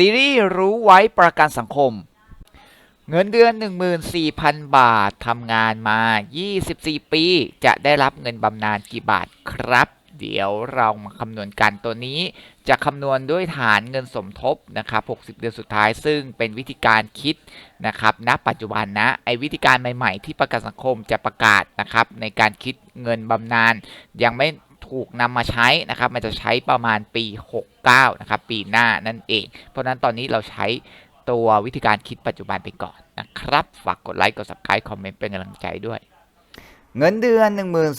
ซีรีส์รู้ไว้ประกันสังคม เงินเดือน 14,000 บาททำงานมา 24 ปี จะได้รับเงินบำนาญกี่บาทครับ เดี๋ยวเรามาคำนวณกันตัวนี้จะคำนวณด้วยฐานเงินสมทบนะครับ 60 เดือนสุดท้ายซึ่งเป็นวิธีการคิดนะครับ ณ ปัจจุบันนะ ไอ้วิธีการใหม่ ๆ ที่ประกันสังคมจะประกาศนะครับในการคิดเงินบำนาญยังไม่ ถูกนำมาใช้นะครับมันจะใช้ประมาณปี 69 นะครับ ปีหน้านั่นเอง เพราะนั้นตอนนี้เราใช้ตัววิธีการคิดปัจจุบันไปก่อนนะครับ ฝากกดไลค์ กด subscribe คอมเมนต์เป็นกำลังใจด้วยเงินเดือน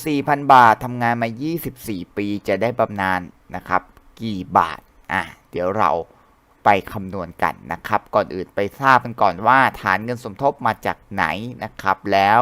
14,000 บาททำงานมา 24 ปีจะได้บำนาญนะครับ กี่บาท อะ เดี๋ยวเราไปคำนวณกันนะครับ ก่อนอื่นไปทราบกันก่อนว่าฐานเงินสมทบมาจากไหนนะครับ แล้ว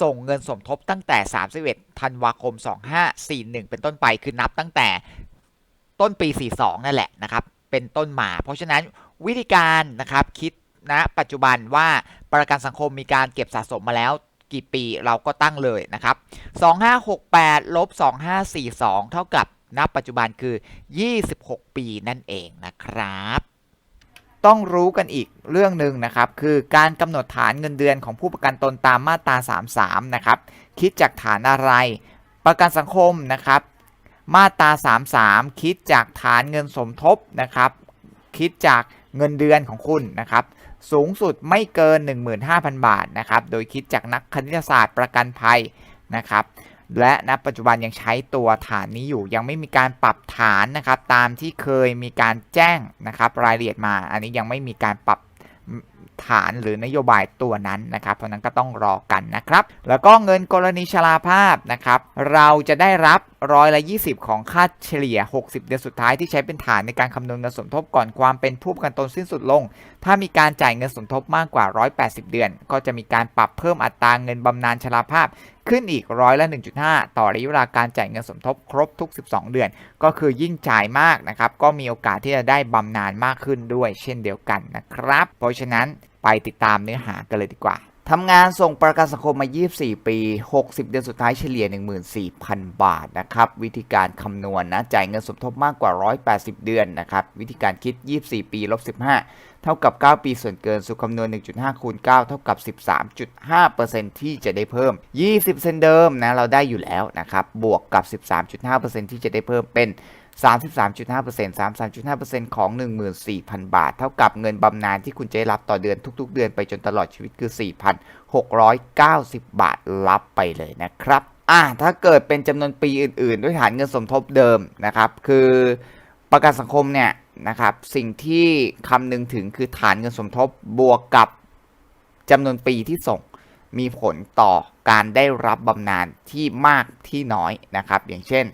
ส่งเงินสมทบตั้งแต่ 31 ธันวาคม 2541 เป็นต้นไปคือนับตั้งแต่ต้นปี 42 นั่นแหละนะครับ เป็นต้นมา เพราะฉะนั้นวิธีการนะครับคิดณปัจจุบันว่าประกันสังคมมีการเก็บสะสมมาแล้วกี่ปีเราก็ตั้งเลยนะครับ 2568ลบ2542 เท่ากับณปัจจุบันคือ 26 ปีนั่นเองนะครับ ต้องรู้กันอีกเรื่องหนึ่งนะครับ คือการกำหนดฐานเงินเดือนของผู้ประกันตนตามมาตรา 33 นะครับ คิดจากฐานอะไร ประกันสังคมนะครับ มาตรา 33 คิดจากฐานเงินสมทบนะครับ คิดจากเงินเดือนของคุณนะครับ สูงสุดไม่เกิน 15,000 บาทนะครับ โดยคิดจากนักคณิตศาสตร์ประกันภัยนะครับ และณปัจจุบันยังใช้ตัวฐานนี้อยู่ ยังไม่มีการปรับฐานนะครับ ตามที่เคยมีการแจ้งนะครับ รายละเอียดมา อันนี้ยังไม่มีการปรับฐานหรือนโยบายตัวนั้นนะครับ เพราะนั้นก็ต้องรอกันนะครับ แล้วก็เงินกรณีชราภาพนะครับ เราจะได้รับร้อยละ 20 ของค่าเฉลี่ย 60 เดือนสุดท้ายที่ใช้เป็นฐานในการคำนวณเงินสมทบก่อนความเป็นผู้ประกันตนสิ้นสุดลง ถ้ามีการจ่ายเงินสมทบมากกว่า 180 เดือน ก็จะมีการปรับเพิ่มอัตราเงินบำนาญชราภาพ ขึ้นอีกร้อยละ 1.5 ต่อระยะเวลาการจ่ายเงินสมทบครบทุก 12 เดือน ก็คือยิ่งจ่ายมากนะครับ ก็มีโอกาสที่จะได้บำนาญมากขึ้นด้วย เช่นเดียวกันนะครับ เพราะฉะนั้นไปติดตามเนื้อหากันเลยดีกว่า ทำงานส่งประกันสังคมมา 24 ปี 60 เดือนสุดท้ายเฉลี่ย 14,000 บาทนะครับ วิธีการคำนวณนะ จ่ายเงินสมทบมากกว่า 180 เดือนนะครับ วิธีการคิด 24 ปีลบ15 เท่ากับ 9 ปีส่วนเกินสูตรคำนวณ 1.5 คูณ 9 เท่ากับ 13.5%ที่จะได้เพิ่ม 20เซนเดิมนะ เราได้อยู่แล้วนะครับ บวกกับ 13.5%ที่จะได้เพิ่มเป็น 33.5% 33.5%ของ 14,000 บาท เท่ากับเงินบำนาญที่คุณจะได้รับต่อเดือนทุก ๆ เดือนไปจนตลอดชีวิตคือ 4,690 บาทรับไปเลยนะครับอ่าถ้าเกิดเป็นจำนวนปีอื่น ๆ ด้วยฐานเงินสมทบเดิมนะครับ คือประกันสังคมเนี่ยนะครับสิ่งที่คำนึงถึงคือฐานเงินสมทบบวกกับจำนวนปีที่ส่งมีผลต่อการได้รับบำนาญที่มากที่น้อยนะครับ อย่างเช่น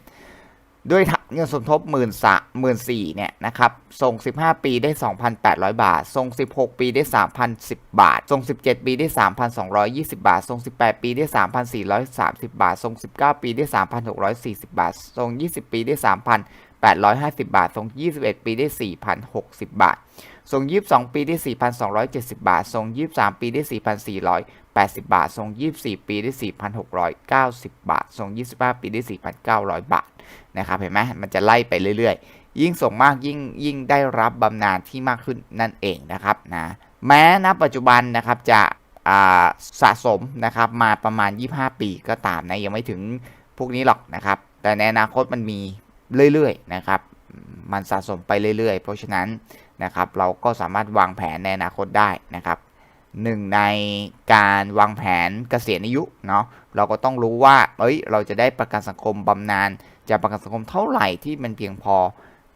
ด้วยเงินสมทบหมื่นสะหมื่นสี่เนี่ยนะครับ ส่ง 15 ปีได้ 2,800 บาท ส่ง 16 ปีได้ 3,010 บาท ส่ง 17 ปีได้ 3,220 บาท ส่ง 18 ปีได้ 3,430 บาท ส่ง 19 ปีได้ 3,640 บาท ส่ง 20 ปีได้ 3,850 บาท ส่ง 21 ปีได้ 4,060 บาท ส่ง22 ปีได้4,270 บาทส่ง23 ปีได้4,480 บาทส่ง24 ปีได้4,690 บาทส่ง25 ปีได้4,900 บาท นะครับเห็นไหมมันจะไล่ไปเรื่อยๆ ยิ่งส่งมากยิ่งยิ่งได้รับบำนาญที่มากขึ้นนั่นเองนะครับนะแม้ณปัจจุบันนะครับจะสะสมนะครับมาประมาณ 25 ปีก็ตามนะยังไม่ถึงพวกนี้หรอกนะครับ แต่ในอนาคตมันมีเรื่อยๆนะครับมันสะสมไปเรื่อยๆ เพราะฉะนั้น นะครับ เราก็สามารถวางแผนในอนาคตได้นะครับหนึ่งในการวางแผนเกษียณอายุเนาะเราก็ต้องรู้ว่าเอ้ยเราจะได้ประกันสังคมบำนาญจากประกันสังคมเท่าไหร่ที่มันเพียงพอ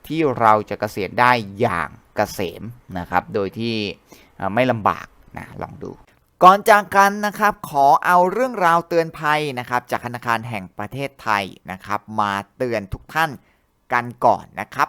ที่เราจะเกษียณได้อย่างเกษมนะครับ โดยที่ไม่ลำบากนะลองดู ก่อนจากกันนะครับขอเอาเรื่องราวเตือนภัยนะครับจากธนาคารแห่งประเทศไทยนะครับ มาเตือนทุกท่านกันก่อนนะครับ